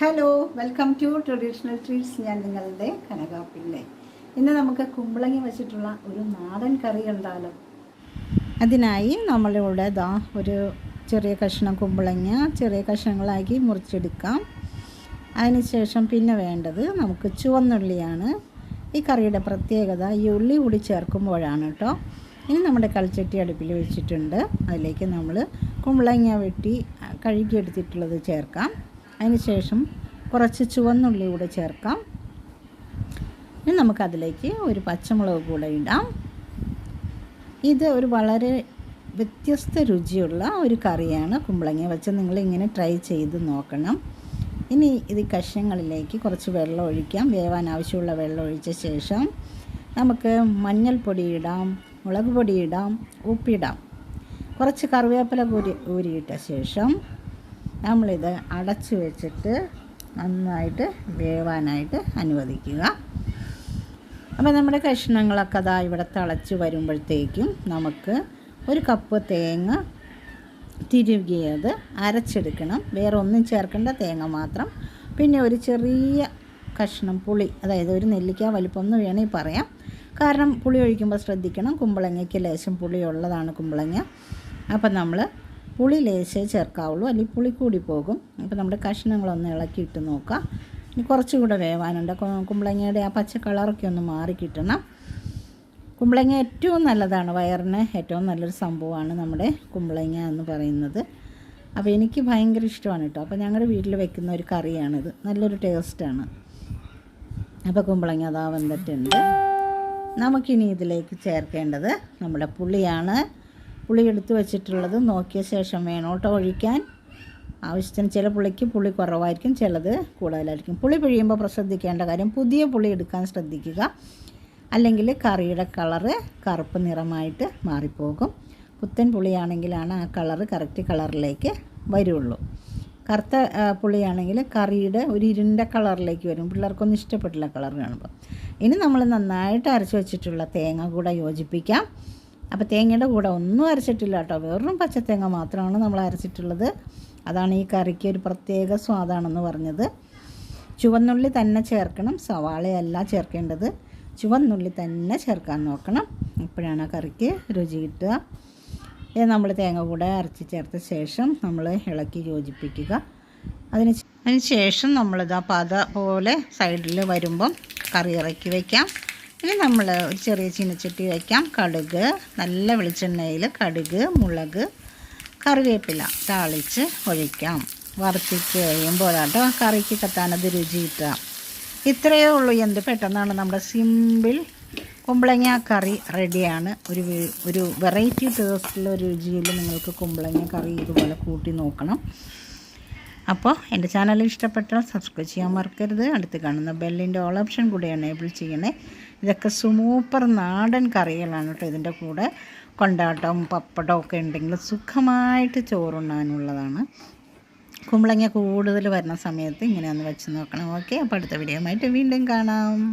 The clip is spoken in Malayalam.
Hello welcome to traditional treats ഞാൻ നിങ്ങളുടെ കനകാപ്പിള്ളെ. ഇന്ന് നമുക്ക് കുമ്പളങ്ങി വെച്ചിട്ടുള്ള ഒരു നാടൻ കറി ഉണ്ടാലും അതിനായി നമ്മളിവിടെ ദാ ഒരു ചെറിയ കഷ്ണം കുമ്പളങ്ങ ചെറിയ കഷ്ണങ്ങളാക്കി മുറിച്ചെടുക്കാം. അതിനുശേഷം പിന്നെ വേണ്ടത് നമുക്ക് ചുവന്നുള്ളിയാണ്. ഈ കറിയുടെ പ്രത്യേകത ഈ ഉള്ളി കൂടി ചേർക്കുമ്പോഴാണ് കേട്ടോ. ഇനി നമ്മുടെ കളിച്ചട്ടി അടുപ്പിൽ വെച്ചിട്ടുണ്ട്. അതിലേക്ക് നമ്മൾ കുമ്പളങ്ങ വെട്ടി കഴുകിയെടുത്തിട്ടുള്ളത് ചേർക്കാം. അതിനുശേഷം കുറച്ച് ചുവന്നുള്ളി കൂടെ ചേർക്കാം. ഇനി നമുക്കതിലേക്ക് ഒരു പച്ചമുളക് കൂടെ ഇടാം. ഇത് ഒരു വളരെ വ്യത്യസ്ത രുചിയുള്ള ഒരു കറിയാണ്. കുമ്പളങ്ങ വെച്ച് നിങ്ങളിങ്ങനെ ട്രൈ ചെയ്ത് നോക്കണം. ഇനി ഇത് കഷ്ണങ്ങളിലേക്ക് കുറച്ച് വെള്ളം ഒഴിക്കാം. വേവാൻ ആവശ്യമുള്ള വെള്ളം ഒഴിച്ച ശേഷം നമുക്ക് മഞ്ഞൾപ്പൊടി ഇടാം മുളക് പൊടി ഇടാം ഉപ്പിടാം. കുറച്ച് കറിവേപ്പില കൂരി ഊരിയിട്ട ശേഷം നമ്മളിത് അടച്ചു വെച്ചിട്ട് നന്നായിട്ട് വേവാനായിട്ട് അനുവദിക്കുക. അപ്പോൾ നമ്മുടെ കഷ്ണങ്ങളൊക്കെ അതാ ഇവിടെ തിളച്ച് വരുമ്പോഴത്തേക്കും നമുക്ക് ഒരു കപ്പ് തേങ്ങ തിരുകിയത് അരച്ചെടുക്കണം. വേറെ ഒന്നും ചേർക്കേണ്ട തേങ്ങ മാത്രം. പിന്നെ ഒരു ചെറിയ കഷ്ണം പുളി അതായത് ഒരു നെല്ലിക്ക വലിപ്പം എന്ന് വേണമെങ്കിൽ പറയാം. കാരണം പുളി ഒഴിക്കുമ്പോൾ ശ്രദ്ധിക്കണം കുമ്പളങ്ങയ്ക്ക് ലേശം പുളി ഉള്ളതാണ് കുമ്പളങ്ങ. അപ്പം നമ്മൾ പുളി ലേശേ ചേർക്കാവുള്ളൂ. അല്ലെങ്കിൽ പുളി കൂടി പോകും. അപ്പോൾ നമ്മുടെ കഷ്ണങ്ങളൊന്ന് ഇളക്കിയിട്ട് നോക്കാം. ഇനി കുറച്ചുകൂടെ വേവാനുണ്ട്. കുമ്പളങ്ങയുടെ ആ പച്ച കളറൊക്കെ ഒന്ന് മാറി കിട്ടണം. കുമ്പളങ്ങ ഏറ്റവും നല്ലതാണ് വയറിന്. ഏറ്റവും നല്ലൊരു സംഭവമാണ് നമ്മുടെ കുമ്പളങ്ങ എന്ന് പറയുന്നത്. അപ്പോൾ എനിക്ക് ഭയങ്കര ഇഷ്ടമാണ് കേട്ടോ. അപ്പോൾ ഞങ്ങളുടെ വീട്ടിൽ വെക്കുന്ന ഒരു കറിയാണിത്. നല്ലൊരു ടേസ്റ്റാണ് അപ്പോൾ കുമ്പളങ്ങ അതാ വന്നിട്ടുണ്ട്. നമുക്കിനി ഇതിലേക്ക് ചേർക്കേണ്ടത് നമ്മുടെ പുളിയാണ്. പുളി എടുത്ത് വെച്ചിട്ടുള്ളത് നോക്കിയ ശേഷം വേണം കേട്ടോ ഒഴിക്കാൻ. ആവശ്യത്തിന് ചില പുളിക്ക് പുളി കുറവായിരിക്കും ചിലത് കൂടുതലായിരിക്കും. പുളി പിഴിയുമ്പോൾ ശ്രദ്ധിക്കേണ്ട കാര്യം പുതിയ പുളി എടുക്കാൻ ശ്രദ്ധിക്കുക. അല്ലെങ്കിൽ കറിയുടെ കളറ് കറുപ്പ് നിറമായിട്ട് മാറിപ്പോകും. പുത്തൻ പുളിയാണെങ്കിലാണ് ആ കളറ് കറക്റ്റ് കളറിലേക്ക് വരുള്ളൂ. കറുത്ത പുളിയാണെങ്കിൽ കറിയുടെ ഒരു ഇരുണ്ട കളറിലേക്ക് വരും. പിള്ളേർക്കൊന്നും ഇഷ്ടപ്പെട്ടില്ല കളർ കാണുമ്പോൾ. ഇനി നമ്മൾ നന്നായിട്ട് അരച്ച് വെച്ചിട്ടുള്ള തേങ്ങ കൂടെ യോജിപ്പിക്കാം. അപ്പോൾ തേങ്ങയുടെ കൂടെ ഒന്നും അരച്ചിട്ടില്ല കേട്ടോ. വെറും പച്ചത്തേങ്ങ മാത്രമാണ് നമ്മൾ അരച്ചിട്ടുള്ളത്. അതാണ് ഈ കറിക്ക് ഒരു പ്രത്യേക സ്വാദാണെന്ന് പറഞ്ഞത്. ചുവന്നുള്ളി തന്നെ ചേർക്കണം. സവാളയല്ല ചേർക്കേണ്ടത്. ചുവന്നുള്ളി തന്നെ ചേർക്കാൻ നോക്കണം. അപ്പോഴാണ് ആ കറിക്ക് രുചി കിട്ടുക. ഇത് നമ്മൾ തേങ്ങ കൂടെ അരച്ച് ചേർത്ത ശേഷം നമ്മൾ ഇളക്കി യോജിപ്പിക്കുക. അതിന് അതിന് ശേഷം നമ്മളിതാ പത പോലെ സൈഡിൽ വരുമ്പം കറി ഇറക്കി വയ്ക്കാം ഇനി നമ്മൾ ഒരു ചെറിയ ചീനച്ചട്ടി വയ്ക്കാം. കടുക് നല്ല വെളിച്ചെണ്ണയിൽ കടുക് മുളക് കറിവേപ്പില താളിച്ച് ഒഴിക്കാം. വറുത്തിട്ട് കഴിയുമ്പോഴാട്ടോ കറിക്ക് കത്താനത് രുചി കിട്ടുക. ഇത്രയേ ഉള്ളൂ എന്ത് പെട്ടെന്നാണ് നമ്മുടെ സിമ്പിൾ കുമ്പളങ്ങ കറി റെഡിയാണ്. ഒരു ഒരു വെറൈറ്റി ടേസ്റ്റിലുള്ള രുചിയിൽ നിങ്ങൾക്ക് കുമ്പളങ്ങ കറി ഇതുപോലെ കൂട്ടി നോക്കണം. അപ്പോൾ എന്റെ ചാനൽ ഇഷ്ടപ്പെട്ടാൽ സബ്സ്ക്രൈബ് ചെയ്യാൻ മറക്കരുത്. അടുത്ത് കാണുന്ന ബെല്ലിന്റെ ഓൾ ഓപ്ഷൻ കൂടി എനേബിൾ ചെയ്യണേ. ഇതൊക്കെ സൂപ്പർ നാടൻ കറികളാണ് കേട്ടോ ഇതിന്റെ കൂടെ. കൊണ്ടാട്ടവും പപ്പടവും ഒക്കെ ഉണ്ടെങ്കിൽ സുഖമായിട്ട് ചോറുണ്ണാനുള്ളതാണ്. കുമ്പളങ്ങ കൂടുതൽ വരുന്ന സമയത്ത് ഇങ്ങനെ ഒന്ന് വെച്ച് നോക്കണം. ഓക്കെ അപ്പോൾ അടുത്ത വീഡിയോ വീണ്ടും കാണാം.